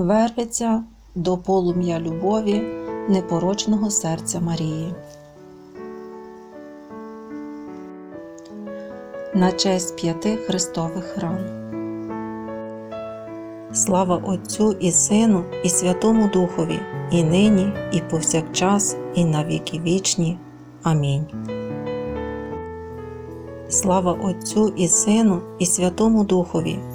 верветься до полум'я любові непорочного серця Марії. На честь п'яти Христових ран. Слава Отцю і Сину, і Святому Духові, і нині, і повсякчас, і на віки вічні. Амінь. Слава Отцю і Сину, і Святому Духові,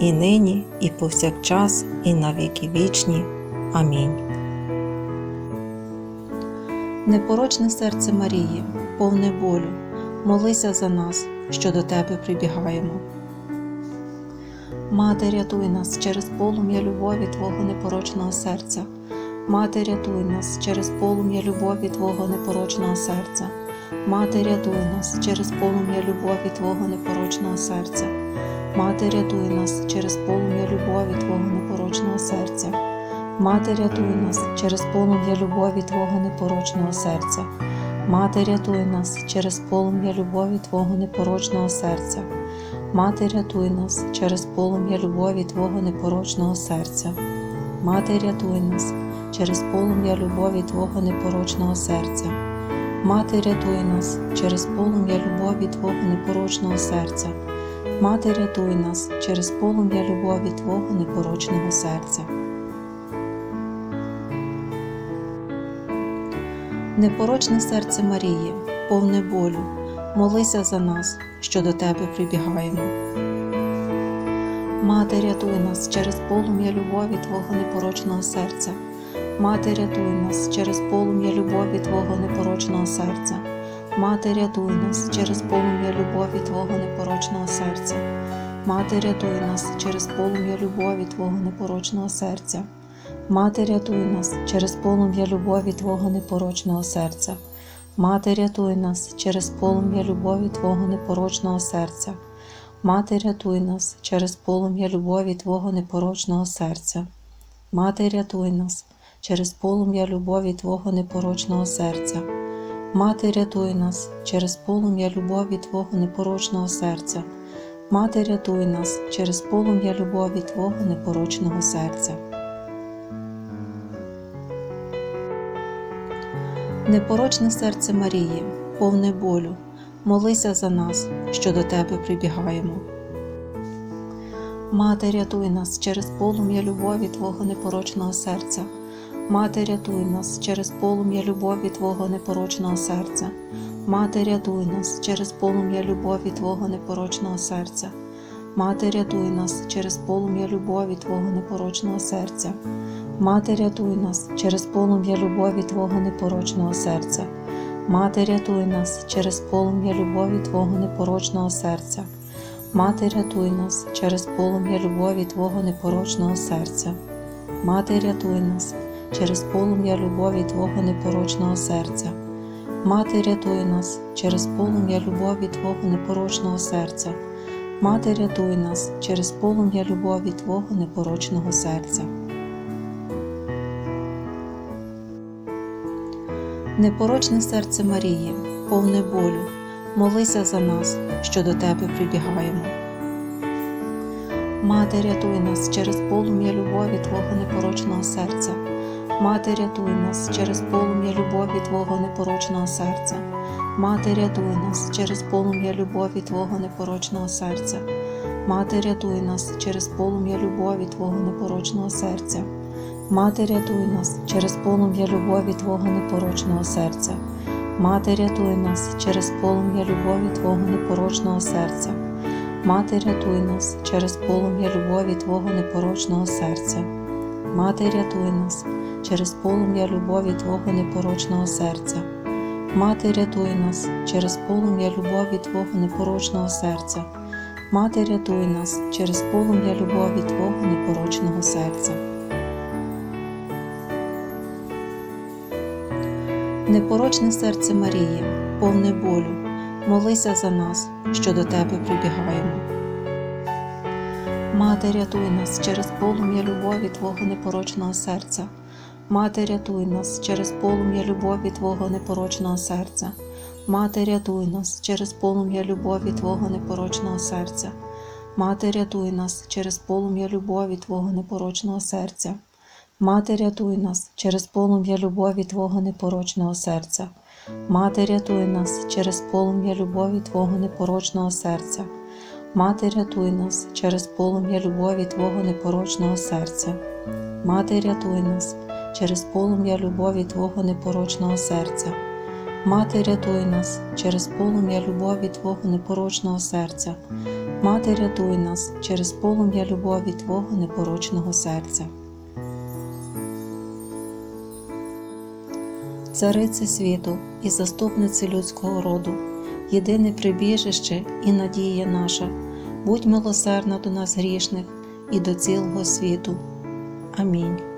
і нині, і повсякчас, і на віки вічні. Амінь. Непорочне серце Марії, повне болю, молися за нас, що до Тебе прибігаємо. Мати, рятуй нас через полум'я любові Твого непорочного серця. Мати, рятуй нас через полум'я любові Твого непорочного серця. Мати, рятуй нас через полум'я любові Твого непорочного серця. Мати, рятуй нас через полум'я любові Твого непорочного серця. Мати, рятуй нас через полум'я любові Твого непорочного серця. Мати, рятуй нас через полум'я любові Твого непорочного серця. Мати, рятуй нас через полум'я любові Твого непорочного серця. Мати, рятуй нас через полум'я любові Твого непорочного серця. Мати, рятуй нас через полум'я любові Твого непорочного серця. Мати, рятуй нас через полум'я любові Твого непорочного серця. Непорочне серце Марії, повне болю, молися за нас, що до Тебе прибігаємо. Мати, рятуй нас через полум'я любові Твого непорочного серця. Мати, рятуй нас через полум'я любові Твого непорочного серця. Мати, рятуй нас через полум'я любові Твого непорочного серця. Мати, рятуй нас через полум'я любові Твого непорочного серця. Мати, рятуй нас через полум'я любові Твого непорочного серця. Мати, рятуй нас через полум'я любові Твого непорочного серця. Мати, рятуй нас через полум'я любові Твого непорочного серця. Мати, рятуй нас через полум'я любові Твого непорочного серця. Мати, рятуй нас через полум'я любові Твого непорочного серця. Мати, рятуй нас через полум'я любові Твого непорочного серця. Непорочне серце Марії, повне болю, молися за нас, що до Тебе прибігаємо. Мати, рятуй нас через полум'я любові Твого непорочного серця. Мати, рятуй нас через полум'я любові Твого непорочного серця. Мати, рятуй нас через полум'я любові Твого непорочного серця. Мати, рятуй нас через полум'я любові Твого непорочного серця. Мати, рятуй нас через полум'я любові Твого непорочного серця. Мати, рятуй нас через полум'я любові Твого непорочного серця. Мати, рятуй нас через полум'я любові Твого непорочного серця. Мати, рятуй нас через полум'я любові Твого непорочного серця. Мати, рятуй нас через полум'я любові Твого непорочного серця. Мати, рятуй нас через полум'я любові Твого непорочного серця. Непорочне серце Марії, повне болю, молися за нас, що до Тебе прибігаємо. Мати, рятуй нас через полум'я любові Твого непорочного серця. Мати, рятуй нас через полум'я любові Твого непорочного серця. Мати, рятуй нас через полум'я любові Твого непорочного серця. Мати, рятуй нас через полум'я любові Твого непорочного серця. Мати, рятуй нас через полум'я любові Твого непорочного серця. Мати, рятуй нас через полум'я любові Твого непорочного серця. Мати, рятуй нас через полум'я любові Твого непорочного серця. Мати, рятуй нас через полум'я любові Твого непорочного серця. Мати, рятуй нас через полум'я любові Твого непорочного серця. Мати, рятуй нас через полум'я любові Твого непорочного серця. Непорочне серце Марії, повне болю, молися за нас, що до Тебе прибігаємо. Мати, рятуй нас через полум'я любові Твого непорочного серця. Мати, рятуй нас через полум'я любові Твого непорочного серця. Мати, рятуй нас через полум'я любові Твого непорочного серця. Мати, рятуй нас через полум'я любові Твого непорочного серця. Мати, рятуй нас через полум'я любові Твого непорочного серця. Мати, рятуй нас через полум'я любові Твого непорочного серця. Мати, рятуй нас через полум'я любові Твого непорочного серця. Мати, рятуй нас через полум'я любові Твого непорочного серця. Мати, рятуй нас через полум'я любові Твого непорочного серця. Мати, рятуй нас через полум'я любові Твого непорочного серця. Царице світу і заступнице людського роду, єдине прибіжище і надія наша, будь милосердна до нас грішних і до цілого світу. Амінь.